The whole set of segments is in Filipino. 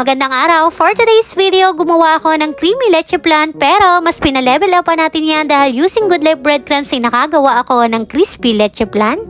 Magandang araw! For today's video, gumawa ako ng creamy leche plan pero mas pinalevel up pa natin yan dahil using Good Life breadcrumbs ay nakagawa ako ng crispy leche plan.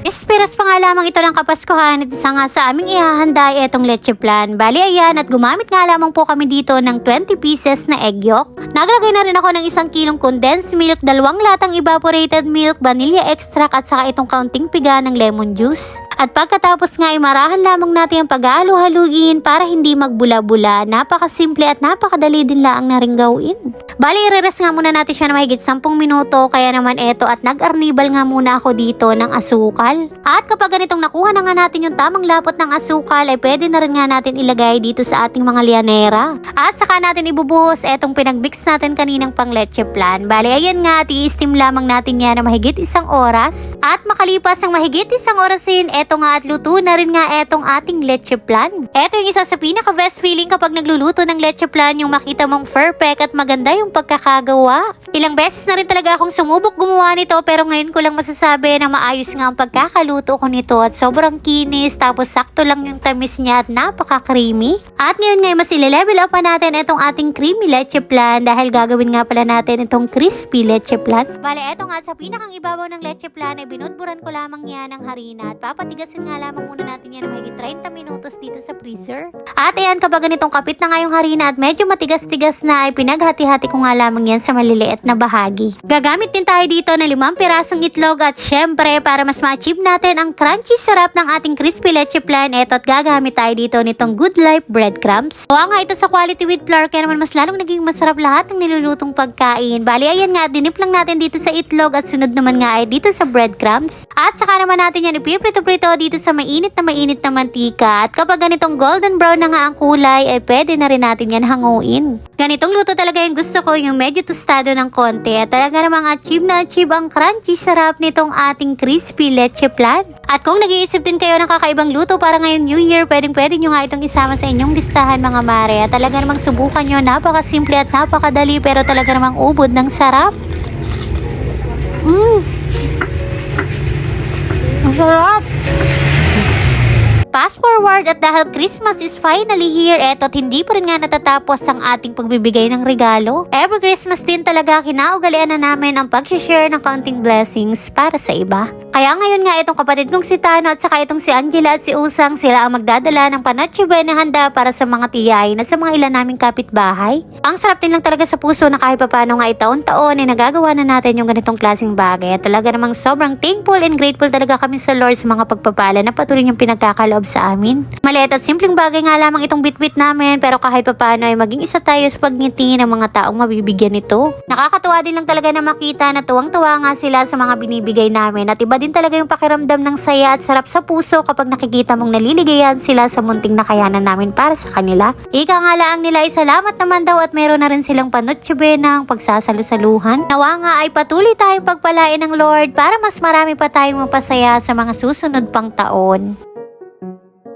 Esperas pa nga lamang ito ng Kapaskuhan at isa nga sa aming ihahanda ay itong leche plan. Bali ayan at gumamit nga lamang po kami dito ng 20 pieces na egg yolk. Naglagay na rin ako ng isang kilong condensed milk, dalawang latang evaporated milk, vanilla extract at saka itong kaunting piga ng lemon juice. At pagkatapos nga ay marahan lamang natin ang pag-halo-haluin para hindi magbula-bula. Napakasimple at napakadali din lang na ring gawin. Bali, i-rest nga muna natin siya na mahigit 10 minuto. Kaya naman eto at nag-arnibal nga muna ako dito ng asukal. At kapag ganitong nakuha na nga natin yung tamang lapot ng asukal, ay pwede na rin nga natin ilagay dito sa ating mga lianera. At saka natin ibubuhos etong pinag-mix natin kaninang pang leche plan. Bali, ayan nga, i-steam lamang natin yan na mahigit isang oras. At makalipas ang mahigit isang oras din, eto nga at luto na rin nga etong ating leche plan. Eto yung isa sa pinaka-best feeling kapag nagluluto ng leche plan, yung makita mong perfect at maganda yung pagkakagawa. Ilang beses na rin talaga akong sumubok gumawa nito pero ngayon ko lang masasabi na maayos nga ang pagkakaluto ko nito at sobrang kinis tapos sakto lang yung tamis niya at napaka-creamy. At ngayon ngayon mas ile-level up pa natin itong ating creamy leche plan dahil gagawin nga pala natin itong crispy leche plan. Bale, eto nga sa pinakang ibabaw ng leche plan ay binudburan ko lamang yan ng harina at papatigasin nga lamang muna natin yan mahigit 30 minutos dito sa freezer. At ayan kapag ganitong kapit na nga harina at medyo matigas-tigas na ay pinaghati-hati ko nga lamang yan sa maliliit na bahagi. Gagamit din tayo dito ng limang pirasong itlog at syempre para mas ma-achieve natin ang crunchy sarap ng ating crispy leche plan, eto at gagamit tayo dito nitong Good Life breadcrumbs. Gawa nga ito sa quality with flour kaya naman mas lalong naging masarap lahat ng nilulutong pagkain. Bali ayan nga, dinip lang natin dito sa itlog at sunod naman nga ay dito sa breadcrumbs. At saka naman natin yan ipiprito-prito dito sa mainit na mainit na mantika. At kapag ganitong golden brown na nga ang kulay, ay pwede na rin natin yan hanguin. Ganitong luto talaga yung gusto ko, yung medyo tostado ng konti. At talaga namang achieve na achieve ang crunchy sarap nitong ating crispy leche plan. At kung nag-iisip din kayo ng kakaibang luto para ngayong New Year, pwedeng pwede nyo nga itong isama sa inyong listahan mga mare. At talaga namang subukan nyo, napakasimple at napakadali pero talaga namang ubod ng sarap. Mmm! Ang sarap. Fast forward at dahil Christmas is finally here, eto't hindi pa rin nga natatapos ang ating pagbibigay ng regalo. Every Christmas din talaga kinaugalian na namin ang pag-share ng counting blessings para sa iba. Kaya ngayon nga itong kapatid kong si Tano at saka itong si Angela at si Usang sila ang magdadala ng panoche buena handa para sa mga tiyayin at sa mga ilan naming kapitbahay. Ang sarap din lang talaga sa puso na kahit papano nga itaon-taon ay nagagawa na natin yung ganitong klaseng bagay. At talaga namang sobrang thankful and grateful talaga kami sa Lord sa mga pagpapala na patuloy niyang pinagkakaloob sa amin. Maliit at simpleng bagay nga lamang itong bitbit namin pero kahit papano ay maging isa tayo sa pagngiti ng mga taong mabibigyan nito. Nakakatuwa din lang talaga na makita na tuwang-tuwa nga sila sa mga binibigay namin at iba din talaga yung pakiramdam ng saya at sarap sa puso kapag nakikita mong naliligayan sila sa munting nakayanan namin para sa kanila. Ika nga lang nila ay salamat naman daw at meron na rin silang panutsyube ng pagsasalusaluhan. Nawa nga ay patuloy tayong pagpalain ng Lord para mas marami pa tayong mapasaya sa mga susunod pang taon.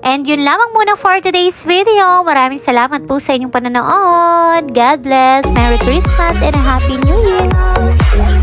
And yun lamang muna for today's video. Maraming salamat po sa inyong panonood. God bless, Merry Christmas, and a Happy New Year!